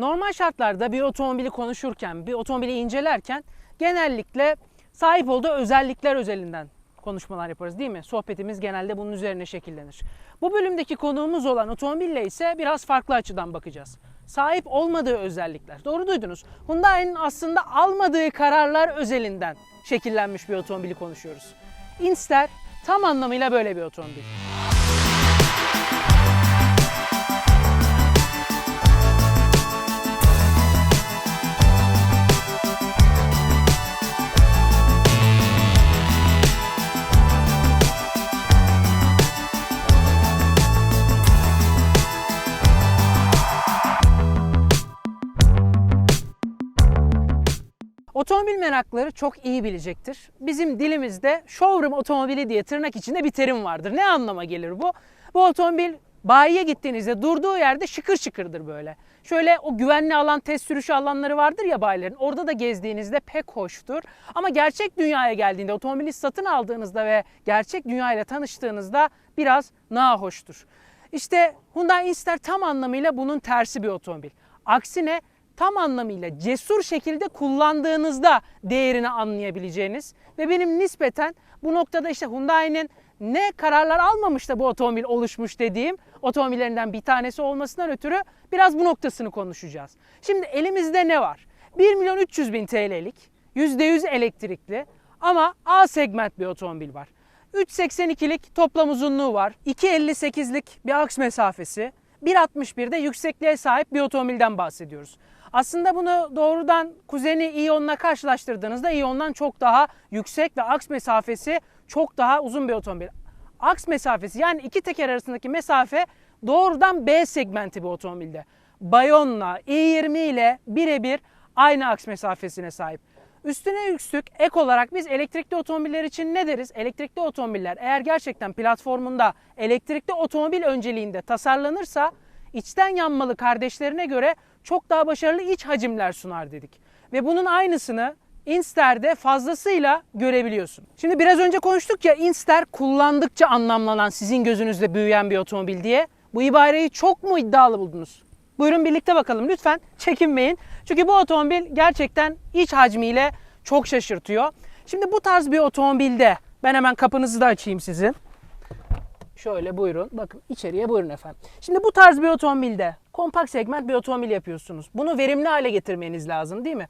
Normal şartlarda bir otomobili konuşurken, bir otomobili incelerken genellikle sahip olduğu özellikler özelinden konuşmalar yaparız değil mi? Sohbetimiz genelde bunun üzerine şekillenir. Bu bölümdeki konuğumuz olan otomobille ise biraz farklı açıdan bakacağız. Sahip olmadığı özellikler. Doğru duydunuz. Hyundai'nin aslında almadığı kararlar özelinden şekillenmiş bir otomobili konuşuyoruz. Inster tam anlamıyla böyle bir otomobil. Otomobil merakları çok iyi bilecektir. Bizim dilimizde showroom otomobili diye tırnak içinde bir terim vardır. Ne anlama gelir bu? Bu otomobil bayiye gittiğinizde durduğu yerde şıkır şıkırdır böyle. Şöyle o güvenli alan, test sürüşü alanları vardır ya bayilerin. Orada da gezdiğinizde pek hoştur. Ama gerçek dünyaya geldiğinde, otomobili satın aldığınızda ve gerçek dünyayla tanıştığınızda biraz nahoştur. İşte Hyundai Inster tam anlamıyla bunun tersi bir otomobil. Aksine tam anlamıyla cesur şekilde kullandığınızda değerini anlayabileceğiniz ve benim nispeten bu noktada işte Hyundai'nin ne kararlar almamış da bu otomobil oluşmuş dediğim otomobillerinden bir tanesi olmasından ötürü biraz bu noktasını konuşacağız. Şimdi elimizde ne var? 1 milyon 300 bin TL'lik %100 elektrikli ama A segment bir otomobil var. 3.82'lik toplam uzunluğu var. 2.58'lik bir aks mesafesi. 1.61'de yüksekliğe sahip bir otomobilden bahsediyoruz. Aslında bunu doğrudan kuzeni Ion'la karşılaştırdığınızda Ion'dan çok daha yüksek ve aks mesafesi çok daha uzun bir otomobil. Aks mesafesi yani iki teker arasındaki mesafe doğrudan B segmenti bir otomobilde. Bayon'la i20 ile birebir aynı aks mesafesine sahip. Üstüne üstlük ek olarak biz elektrikli otomobiller için ne deriz? Elektrikli otomobiller eğer gerçekten platformunda elektrikli otomobil önceliğinde tasarlanırsa içten yanmalı kardeşlerine göre çok daha başarılı iç hacimler sunar dedik. Ve bunun aynısını Inster'de fazlasıyla görebiliyorsun. Şimdi biraz önce konuştuk ya Inster kullandıkça anlamlanan sizin gözünüzde büyüyen bir otomobil diye. Bu ibareyi çok mu iddialı buldunuz? Buyurun birlikte bakalım lütfen çekinmeyin. Çünkü bu otomobil gerçekten iç hacmiyle çok şaşırtıyor. Şimdi bu tarz bir otomobilde ben hemen kapınızı da açayım sizin. Şöyle buyurun. Bakın içeriye buyurun efendim. Şimdi bu tarz bir otomobilde kompakt segment bir otomobil yapıyorsunuz. Bunu verimli hale getirmeniz lazım değil mi?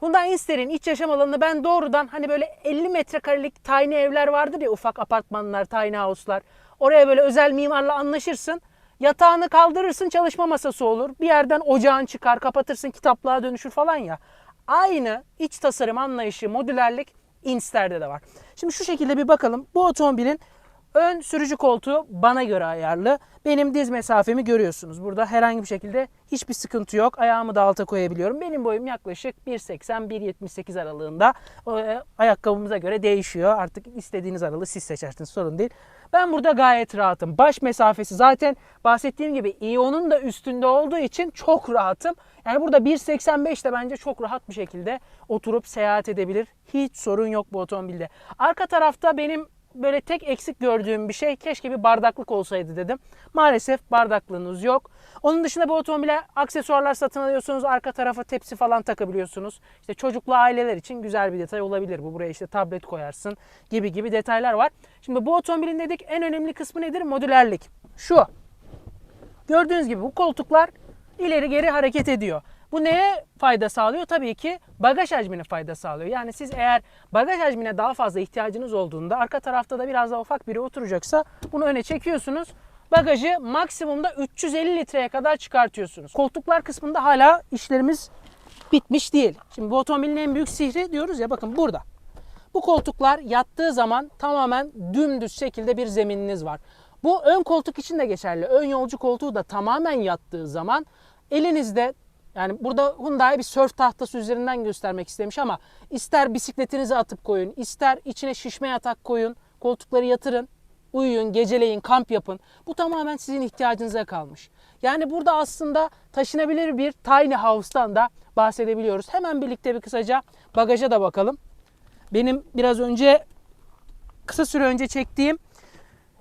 Hyundai Inster'in iç yaşam alanını ben doğrudan hani böyle 50 metrekarelik tiny evler vardır ya ufak apartmanlar, tiny house'lar. Oraya böyle özel mimarla anlaşırsın. Yatağını kaldırırsın çalışma masası olur. Bir yerden ocağın çıkar kapatırsın kitaplığa dönüşür falan ya. Aynı iç tasarım anlayışı modülerlik Inster'de de var. Şimdi şu şekilde bir bakalım. Bu otomobilin Ön sürücü koltuğu bana göre ayarlı. Benim diz mesafemi görüyorsunuz. Burada herhangi bir şekilde hiçbir sıkıntı yok. Ayağımı da alta koyabiliyorum. Benim boyum yaklaşık 1.80-1.78 aralığında. E, ayakkabımıza göre değişiyor. Artık istediğiniz aralığı siz seçersiniz sorun değil. Ben burada gayet rahatım. Baş mesafesi zaten bahsettiğim gibi iyonun da üstünde olduğu için çok rahatım. Yani burada 1.85'te bence çok rahat bir şekilde oturup seyahat edebilir. Hiç sorun yok bu otomobilde. Arka tarafta benim böyle tek eksik gördüğüm bir şey keşke bir bardaklık olsaydı dedim. Maalesef bardaklığınız yok. Onun dışında bu otomobile aksesuarlar satın alıyorsunuz. Arka tarafa tepsi falan takabiliyorsunuz. İşte çocuklu aileler için güzel bir detay olabilir bu. Buraya işte tablet koyarsın gibi gibi detaylar var. Şimdi bu otomobilin dedik en önemli kısmı nedir? Modülerlik. Şu. Gördüğünüz gibi bu koltuklar ileri geri hareket ediyor. Bu neye fayda sağlıyor? Tabii ki bagaj hacmine fayda sağlıyor. Yani siz eğer bagaj hacmine daha fazla ihtiyacınız olduğunda arka tarafta da biraz daha ufak biri oturacaksa bunu öne çekiyorsunuz. Bagajı maksimumda 350 litreye kadar çıkartıyorsunuz. Koltuklar kısmında hala işlerimiz bitmiş değil. Şimdi bu otomobilin en büyük sihri diyoruz ya bakın burada. Bu koltuklar yattığı zaman tamamen dümdüz şekilde bir zemininiz var. Bu ön koltuk için de geçerli. Ön yolcu koltuğu da tamamen yattığı zaman elinizde yani burada Hyundai bir sörf tahtası üzerinden göstermek istemiş ama ister bisikletinizi atıp koyun, ister içine şişme yatak koyun, koltukları yatırın, uyuyun, geceleyin, kamp yapın. Bu tamamen sizin ihtiyacınıza kalmış. Yani burada aslında taşınabilir bir tiny house'tan da bahsedebiliyoruz. Hemen birlikte bir kısaca bagaja da bakalım. Benim biraz önce kısa süre önce çektiğim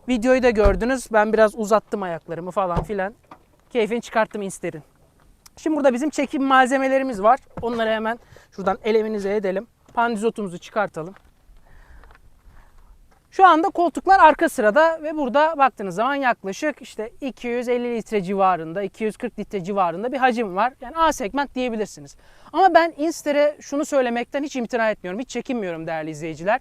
videoyu da gördünüz. Ben biraz uzattım ayaklarımı falan filan. Keyfini çıkarttım Inster'in. Şimdi burada bizim çekim malzemelerimiz var. Onları hemen şuradan eleminize edelim. Pandizotumuzu çıkartalım. Şu anda koltuklar arka sırada ve burada baktığınız zaman yaklaşık işte 250 litre civarında, 240 litre civarında bir hacim var. Yani A segment diyebilirsiniz. Ama ben Inster'e şunu söylemekten hiç imtina etmiyorum, hiç çekinmiyorum değerli izleyiciler.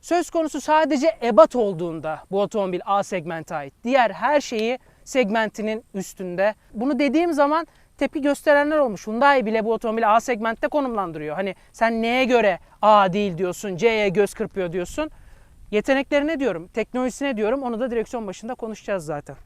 Söz konusu sadece ebat olduğunda bu otomobil A segmente ait. Diğer her şeyi segmentinin üstünde. Bunu dediğim zaman tepki gösterenler olmuş. Hyundai bile bu otomobili A segmentte konumlandırıyor. Hani sen neye göre A değil diyorsun, C'ye göz kırpıyor diyorsun. Yeteneklerine diyorum, teknolojisine diyorum. Onu da direksiyon başında konuşacağız zaten.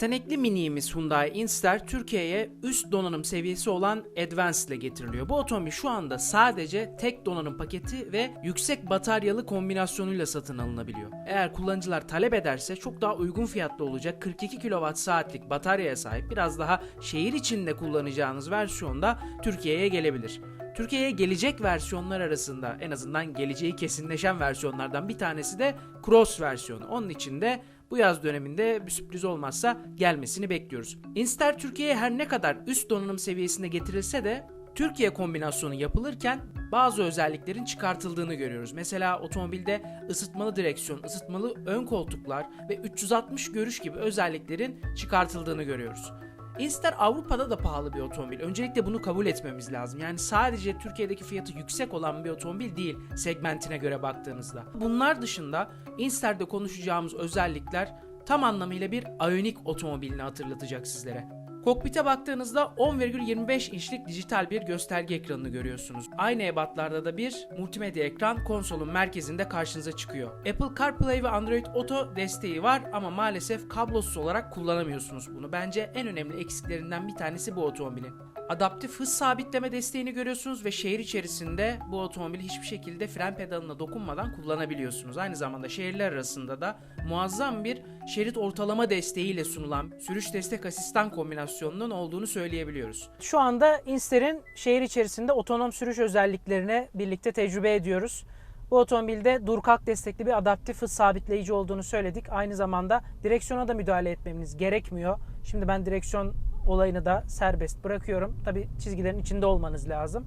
Yetenekli miniğimiz Hyundai Inster Türkiye'ye üst donanım seviyesi olan Advanced ile getiriliyor. Bu otomobil şu anda sadece tek donanım paketi ve yüksek bataryalı kombinasyonuyla satın alınabiliyor. Eğer kullanıcılar talep ederse çok daha uygun fiyatlı olacak 42 kWh saatlik bataryaya sahip biraz daha şehir içinde kullanacağınız versiyonda Türkiye'ye gelebilir. Türkiye'ye gelecek versiyonlar arasında en azından geleceği kesinleşen versiyonlardan bir tanesi de Cross versiyonu. Onun için de bu yaz döneminde bir sürpriz olmazsa gelmesini bekliyoruz. Inster Türkiye'ye her ne kadar üst donanım seviyesine getirilse de Türkiye kombinasyonu yapılırken bazı özelliklerin çıkartıldığını görüyoruz. Mesela otomobilde ısıtmalı direksiyon, ısıtmalı ön koltuklar ve 360 görüş gibi özelliklerin çıkartıldığını görüyoruz. Inster Avrupa'da da pahalı bir otomobil. Öncelikle bunu kabul etmemiz lazım. Yani sadece Türkiye'deki fiyatı yüksek olan bir otomobil değil segmentine göre baktığınızda. Bunlar dışında Inster'de konuşacağımız özellikler tam anlamıyla bir Ioniq otomobilini hatırlatacak sizlere. Kokpite baktığınızda 10,25 inçlik dijital bir gösterge ekranını görüyorsunuz. Aynı ebatlarda da bir multimedya ekran konsolun merkezinde karşınıza çıkıyor. Apple CarPlay ve Android Auto desteği var ama maalesef kablosuz olarak kullanamıyorsunuz bunu. Bence en önemli eksiklerinden bir tanesi bu otomobilin. Adaptif hız sabitleme desteğini görüyorsunuz ve şehir içerisinde bu otomobili hiçbir şekilde fren pedalına dokunmadan kullanabiliyorsunuz. Aynı zamanda şehirler arasında da muazzam bir şerit ortalama desteğiyle sunulan sürüş destek asistan kombinasyonunun olduğunu söyleyebiliyoruz. Şu anda Inster'in şehir içerisinde otonom sürüş özelliklerini birlikte tecrübe ediyoruz. Bu otomobilde dur destekli bir adaptif hız sabitleyici olduğunu söyledik. Aynı zamanda direksiyona da müdahale etmemiz gerekmiyor. Şimdi ben direksiyon olayını da serbest bırakıyorum. Tabi çizgilerin içinde olmanız lazım.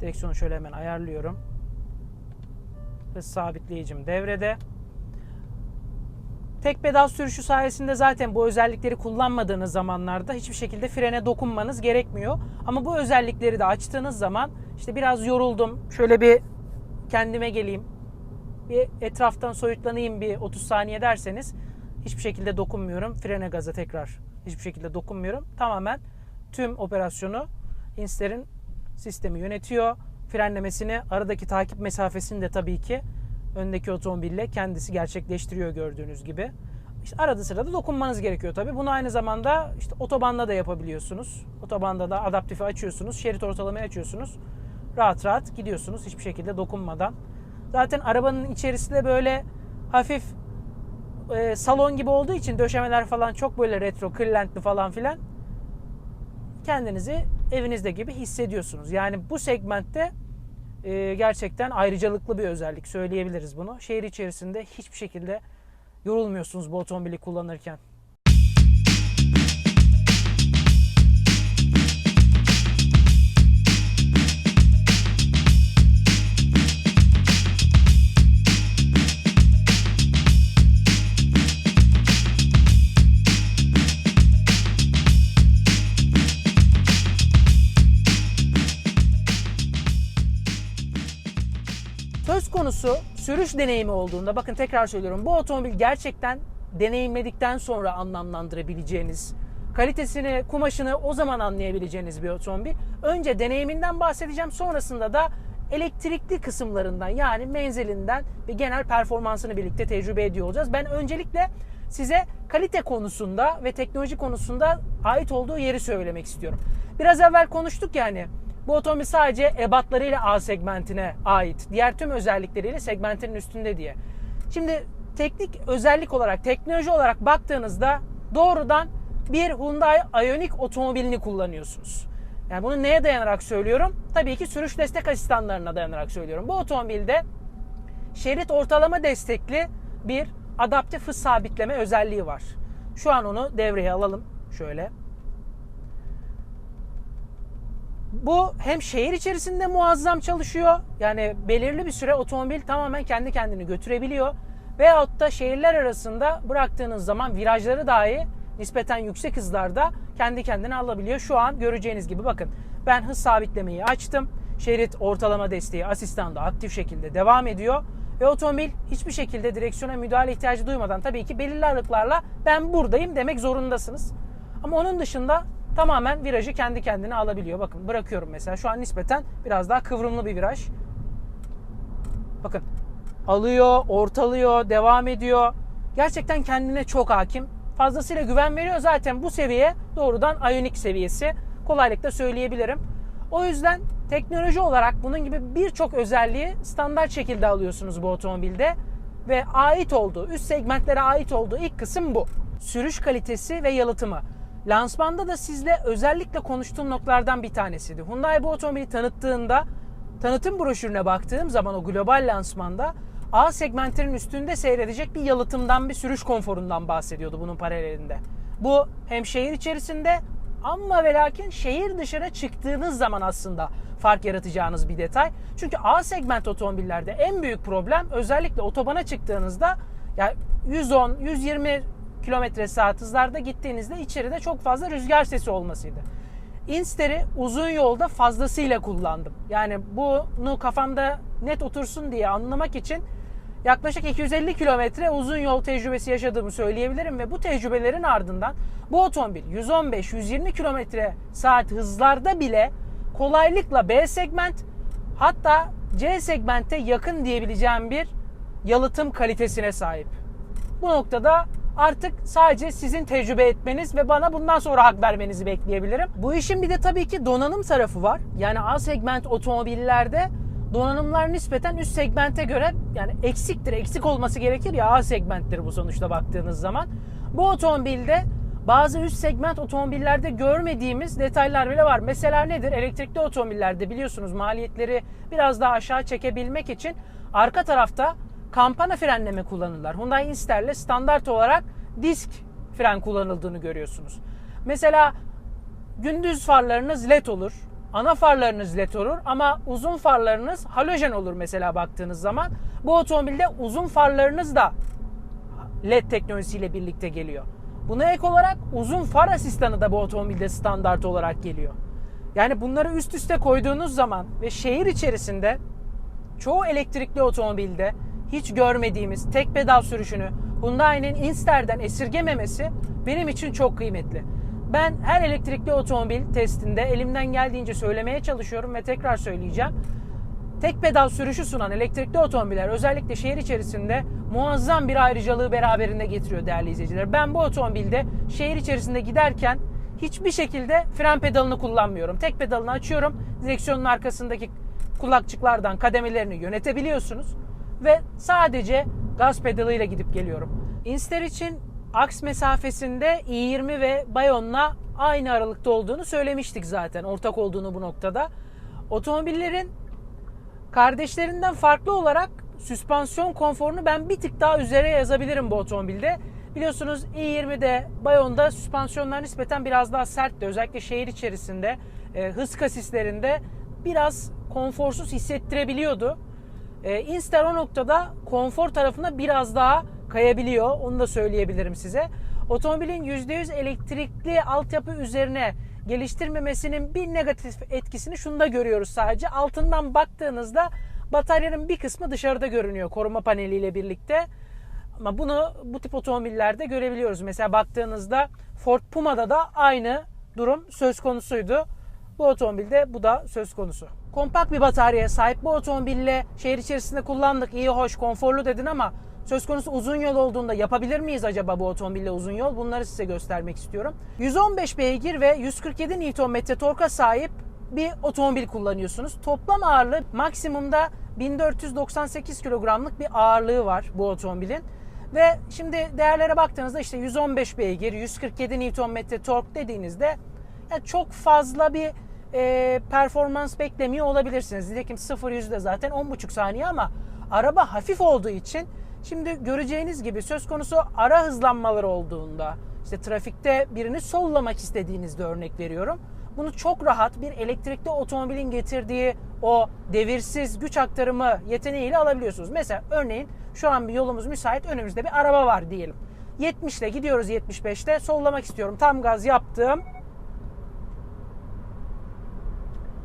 Direksiyonu şöyle hemen ayarlıyorum. Hız sabitleyicim devrede. Tek pedal sürüşü sayesinde zaten bu özellikleri kullanmadığınız zamanlarda hiçbir şekilde frene dokunmanız gerekmiyor. Ama bu özellikleri de açtığınız zaman işte biraz yoruldum. Şöyle bir kendime geleyim. Bir etraftan soyutlanayım bir 30 saniye derseniz hiçbir şekilde dokunmuyorum. Frene gaza tekrar hiçbir şekilde dokunmuyorum. Tamamen tüm operasyonu Inster'in sistemi yönetiyor. Frenlemesini, aradaki takip mesafesini de tabii ki öndeki otomobille kendisi gerçekleştiriyor gördüğünüz gibi. İşte arada sırada dokunmanız gerekiyor tabii. Bunu aynı zamanda işte otobanda da yapabiliyorsunuz. Otobanda da adaptifi açıyorsunuz, şerit ortalamayı açıyorsunuz. Rahat rahat gidiyorsunuz hiçbir şekilde dokunmadan. Zaten arabanın içerisi de böyle hafif e, salon gibi olduğu için döşemeler falan çok böyle retro, kırlentli falan filan. Kendinizi evinizde gibi hissediyorsunuz. Yani bu segmentte e, gerçekten ayrıcalıklı bir özellik söyleyebiliriz bunu. Şehir içerisinde hiçbir şekilde yorulmuyorsunuz bu otomobili kullanırken. Konusu sürüş deneyimi olduğunda bakın tekrar söylüyorum bu otomobil gerçekten deneyimledikten sonra anlamlandırabileceğiniz kalitesini, kumaşını o zaman anlayabileceğiniz bir otomobil. Önce deneyiminden bahsedeceğim sonrasında da elektrikli kısımlarından yani menzilinden ve genel performansını birlikte tecrübe ediyor olacağız. Ben öncelikle size kalite konusunda ve teknoloji konusunda ait olduğu yeri söylemek istiyorum. Biraz evvel konuştuk yani bu otomobil sadece ebatlarıyla A segmentine ait. Diğer tüm özellikleriyle segmentinin üstünde diye. Şimdi teknik özellik olarak, teknoloji olarak baktığınızda doğrudan bir Hyundai Ioniq otomobilini kullanıyorsunuz. Yani bunu neye dayanarak söylüyorum? Tabii ki sürüş destek asistanlarına dayanarak söylüyorum. Bu otomobilde şerit ortalama destekli bir adaptif hız sabitleme özelliği var. Şu an onu devreye alalım. Şöyle. Bu hem şehir içerisinde muazzam çalışıyor. Yani belirli bir süre otomobil tamamen kendi kendini götürebiliyor. Veyahut da şehirler arasında bıraktığınız zaman virajları dahi nispeten yüksek hızlarda kendi kendine alabiliyor. Şu an göreceğiniz gibi bakın ben hız sabitlemeyi açtım. Şerit ortalama desteği asistanda aktif şekilde devam ediyor. Ve otomobil hiçbir şekilde direksiyona müdahale ihtiyacı duymadan tabii ki belirli aralıklarla ben buradayım demek zorundasınız. Ama onun dışında tamamen virajı kendi kendine alabiliyor. Bakın bırakıyorum mesela şu an nispeten biraz daha kıvrımlı bir viraj. Bakın alıyor, ortalıyor, devam ediyor. Gerçekten kendine çok hakim. Fazlasıyla güven veriyor zaten bu seviye doğrudan Ioniq seviyesi. Kolaylıkla söyleyebilirim. O yüzden teknoloji olarak bunun gibi birçok özelliği standart şekilde alıyorsunuz bu otomobilde ve ait olduğu, üst segmentlere ait olduğu ilk kısım bu. Sürüş kalitesi ve yalıtımı. Lansmanda da sizle özellikle konuştuğum noktalardan bir tanesiydi. Hyundai bu otomobili tanıttığında tanıtım broşürüne baktığım zaman o global lansmanda A segmentinin üstünde seyredecek bir yalıtımdan bir sürüş konforundan bahsediyordu bunun paralelinde. Bu hem şehir içerisinde ama ve lakin şehir dışına çıktığınız zaman aslında fark yaratacağınız bir detay. Çünkü A segment otomobillerde en büyük problem özellikle otobana çıktığınızda ya 110, 120 kilometre saat hızlarda gittiğinizde içeride çok fazla rüzgar sesi olmasıydı. Inster'i uzun yolda fazlasıyla kullandım. Yani bunu kafamda net otursun diye anlamak için yaklaşık 250 kilometre uzun yol tecrübesi yaşadığımı söyleyebilirim ve bu tecrübelerin ardından bu otomobil 115-120 kilometre saat hızlarda bile kolaylıkla B segment hatta C segmente yakın diyebileceğim bir yalıtım kalitesine sahip. Bu noktada artık sadece sizin tecrübe etmeniz ve bana bundan sonra hak vermenizi bekleyebilirim. Bu işin bir de tabii ki donanım tarafı var. Yani A segment otomobillerde donanımlar nispeten üst segmente göre yani eksiktir. Eksik olması gerekir ya A segmenttir bu sonuçta baktığınız zaman. Bu otomobilde bazı üst segment otomobillerde görmediğimiz detaylar bile var. Mesela nedir? Elektrikli otomobillerde biliyorsunuz maliyetleri biraz daha aşağı çekebilmek için arka tarafta kampana frenleme kullanırlar. Hyundai Inster'le standart olarak disk fren kullanıldığını görüyorsunuz. Mesela gündüz farlarınız led olur. Ana farlarınız led olur ama uzun farlarınız halojen olur mesela baktığınız zaman. Bu otomobilde uzun farlarınız da led teknolojisiyle birlikte geliyor. Buna ek olarak uzun far asistanı da bu otomobilde standart olarak geliyor. Yani bunları üst üste koyduğunuz zaman ve şehir içerisinde çoğu elektrikli otomobilde hiç görmediğimiz tek pedal sürüşünü Hyundai'nin Inster'den esirgememesi benim için çok kıymetli. Ben her elektrikli otomobil testinde elimden geldiğince söylemeye çalışıyorum ve tekrar söyleyeceğim. Tek pedal sürüşü sunan elektrikli otomobiller özellikle şehir içerisinde muazzam bir ayrıcalığı beraberinde getiriyor değerli izleyiciler. Ben bu otomobilde şehir içerisinde giderken hiçbir şekilde fren pedalını kullanmıyorum. Tek pedalını açıyorum. Direksiyonun arkasındaki kulakçıklardan kademelerini yönetebiliyorsunuz ve sadece gaz pedalıyla gidip geliyorum. Inster için aks mesafesinde i20 ve Bayon'la aynı aralıkta olduğunu söylemiştik zaten. Ortak olduğunu bu noktada. Otomobillerin kardeşlerinden farklı olarak süspansiyon konforunu ben bir tık daha üzere yazabilirim bu otomobilde. Biliyorsunuz i20'de Bayon'da süspansiyonlar nispeten biraz daha sertti. Özellikle şehir içerisinde e, hız kasislerinde biraz konforsuz hissettirebiliyordu. E, Inster o noktada konfor tarafına biraz daha kayabiliyor. Onu da söyleyebilirim size. Otomobilin %100 elektrikli altyapı üzerine geliştirmemesinin bir negatif etkisini şunda görüyoruz sadece. Altından baktığınızda bataryanın bir kısmı dışarıda görünüyor koruma paneliyle birlikte. Ama bunu bu tip otomobillerde görebiliyoruz. Mesela baktığınızda Ford Puma'da da aynı durum söz konusuydu. Bu otomobilde bu da söz konusu. Kompakt bir bataryaya sahip bu otomobille şehir içerisinde kullandık. iyi hoş, konforlu dedin ama söz konusu uzun yol olduğunda yapabilir miyiz acaba bu otomobille uzun yol? Bunları size göstermek istiyorum. 115 beygir ve 147 Nm torka sahip bir otomobil kullanıyorsunuz. Toplam ağırlığı maksimumda 1498 kilogramlık bir ağırlığı var bu otomobilin. Ve şimdi değerlere baktığınızda işte 115 beygir, 147 Nm tork dediğinizde yani çok fazla bir e, performans beklemiyor olabilirsiniz. Nitekim 0 yüzde zaten 10,5 saniye ama araba hafif olduğu için Şimdi göreceğiniz gibi söz konusu ara hızlanmaları olduğunda, işte trafikte birini sollamak istediğinizde örnek veriyorum. Bunu çok rahat bir elektrikli otomobilin getirdiği o devirsiz güç aktarımı yeteneğiyle alabiliyorsunuz. Mesela örneğin şu an bir yolumuz müsait, önümüzde bir araba var diyelim. 70 ile gidiyoruz 75'te sollamak istiyorum. Tam gaz yaptım.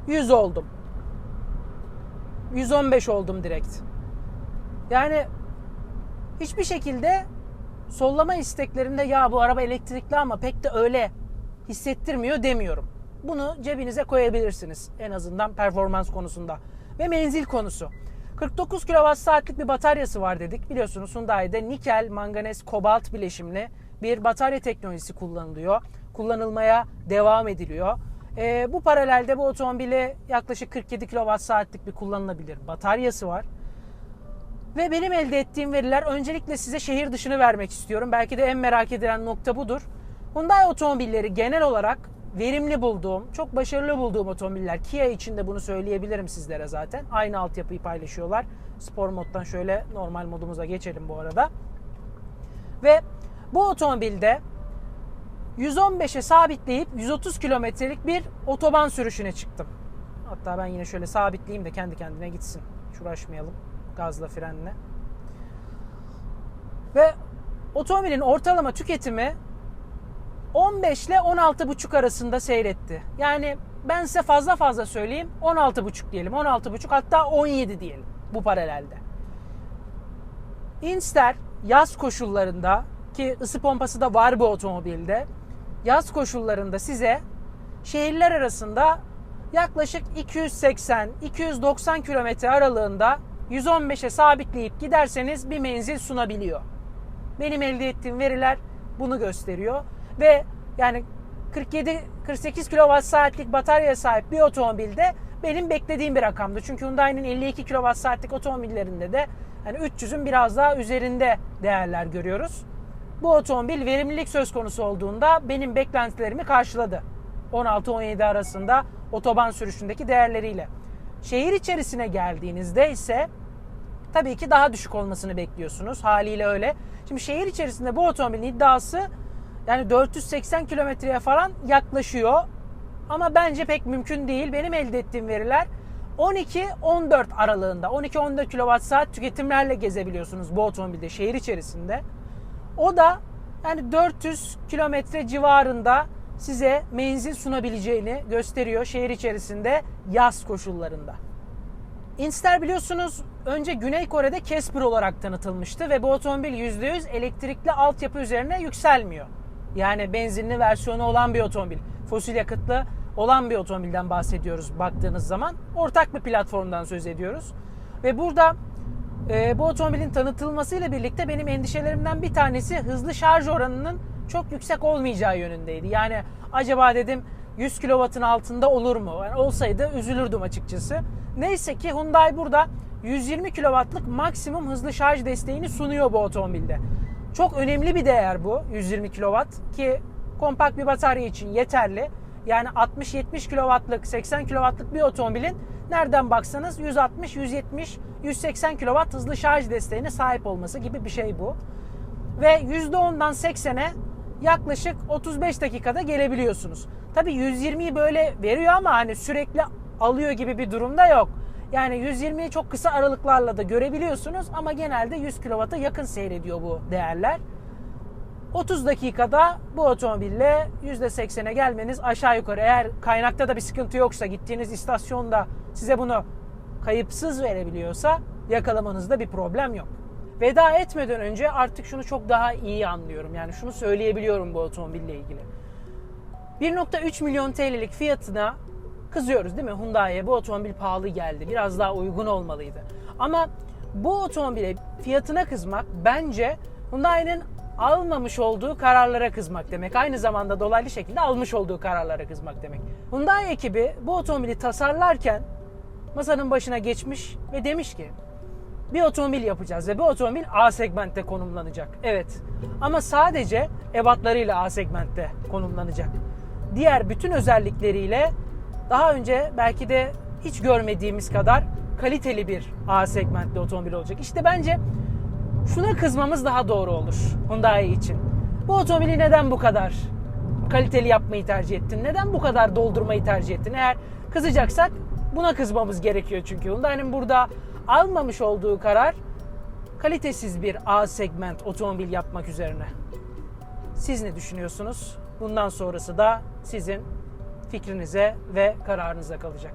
100 oldum. 115 oldum direkt. Yani hiçbir şekilde sollama isteklerinde ya bu araba elektrikli ama pek de öyle hissettirmiyor demiyorum. Bunu cebinize koyabilirsiniz en azından performans konusunda. Ve menzil konusu. 49 kWh saatlik bir bataryası var dedik. Biliyorsunuz Hyundai'de nikel, manganez, kobalt bileşimli bir batarya teknolojisi kullanılıyor. Kullanılmaya devam ediliyor. Ee, bu paralelde bu otomobile yaklaşık 47 kWh saatlik bir kullanılabilir bataryası var. Ve benim elde ettiğim veriler öncelikle size şehir dışını vermek istiyorum. Belki de en merak edilen nokta budur. Hyundai otomobilleri genel olarak verimli bulduğum, çok başarılı bulduğum otomobiller. Kia için de bunu söyleyebilirim sizlere zaten. Aynı altyapıyı paylaşıyorlar. Spor moddan şöyle normal modumuza geçelim bu arada. Ve bu otomobilde 115'e sabitleyip 130 kilometrelik bir otoban sürüşüne çıktım. Hatta ben yine şöyle sabitleyeyim de kendi kendine gitsin. Hiç uğraşmayalım gazla frenle. Ve otomobilin ortalama tüketimi 15 ile 16,5 arasında seyretti. Yani ben size fazla fazla söyleyeyim 16,5 diyelim 16,5 hatta 17 diyelim bu paralelde. Inster yaz koşullarında ki ısı pompası da var bu otomobilde. Yaz koşullarında size şehirler arasında yaklaşık 280-290 kilometre aralığında 115'e sabitleyip giderseniz bir menzil sunabiliyor. Benim elde ettiğim veriler bunu gösteriyor ve yani 47-48 kWh saatlik bataryaya sahip bir otomobilde benim beklediğim bir rakamdı. Çünkü Hyundai'nin 52 kWh saatlik otomobillerinde de yani 300'ün biraz daha üzerinde değerler görüyoruz. Bu otomobil verimlilik söz konusu olduğunda benim beklentilerimi karşıladı. 16-17 arasında otoban sürüşündeki değerleriyle. Şehir içerisine geldiğinizde ise tabii ki daha düşük olmasını bekliyorsunuz. Haliyle öyle. Şimdi şehir içerisinde bu otomobilin iddiası yani 480 kilometreye falan yaklaşıyor. Ama bence pek mümkün değil. Benim elde ettiğim veriler 12-14 aralığında. 12-14 kWh tüketimlerle gezebiliyorsunuz bu otomobilde şehir içerisinde. O da yani 400 kilometre civarında size menzil sunabileceğini gösteriyor şehir içerisinde yaz koşullarında. Inster biliyorsunuz önce Güney Kore'de Casper olarak tanıtılmıştı ve bu otomobil %100 elektrikli altyapı üzerine yükselmiyor. Yani benzinli versiyonu olan bir otomobil. Fosil yakıtlı olan bir otomobilden bahsediyoruz baktığınız zaman. Ortak bir platformdan söz ediyoruz. Ve burada e, bu otomobilin tanıtılmasıyla birlikte benim endişelerimden bir tanesi hızlı şarj oranının çok yüksek olmayacağı yönündeydi. Yani acaba dedim 100 kW'ın altında olur mu? Yani olsaydı üzülürdüm açıkçası. Neyse ki Hyundai burada 120 kW'lık maksimum hızlı şarj desteğini sunuyor bu otomobilde. Çok önemli bir değer bu 120 kW ki kompakt bir batarya için yeterli. Yani 60-70 kW'lık 80 kW'lık bir otomobilin nereden baksanız 160, 170, 180 kW hızlı şarj desteğine sahip olması gibi bir şey bu. Ve %10'dan 80'e yaklaşık 35 dakikada gelebiliyorsunuz. Tabi 120'yi böyle veriyor ama hani sürekli alıyor gibi bir durumda yok. Yani 120'yi çok kısa aralıklarla da görebiliyorsunuz ama genelde 100 kW'a yakın seyrediyor bu değerler. 30 dakikada bu otomobille %80'e gelmeniz aşağı yukarı eğer kaynakta da bir sıkıntı yoksa gittiğiniz istasyonda size bunu kayıpsız verebiliyorsa yakalamanızda bir problem yok. Veda etmeden önce artık şunu çok daha iyi anlıyorum. Yani şunu söyleyebiliyorum bu otomobille ilgili. 1.3 milyon TL'lik fiyatına kızıyoruz değil mi? Hyundai'ye bu otomobil pahalı geldi. Biraz daha uygun olmalıydı. Ama bu otomobile fiyatına kızmak bence Hyundai'nin almamış olduğu kararlara kızmak demek. Aynı zamanda dolaylı şekilde almış olduğu kararlara kızmak demek. Hyundai ekibi bu otomobili tasarlarken masanın başına geçmiş ve demiş ki bir otomobil yapacağız ve bu otomobil A segmentte konumlanacak. Evet. Ama sadece ebatlarıyla A segmentte konumlanacak. Diğer bütün özellikleriyle daha önce belki de hiç görmediğimiz kadar kaliteli bir A segmentli otomobil olacak. İşte bence Şuna kızmamız daha doğru olur Hyundai için. Bu otomobili neden bu kadar kaliteli yapmayı tercih ettin? Neden bu kadar doldurmayı tercih ettin? Eğer kızacaksak buna kızmamız gerekiyor çünkü. Hyundai'nin burada almamış olduğu karar kalitesiz bir A segment otomobil yapmak üzerine. Siz ne düşünüyorsunuz? Bundan sonrası da sizin fikrinize ve kararınıza kalacak.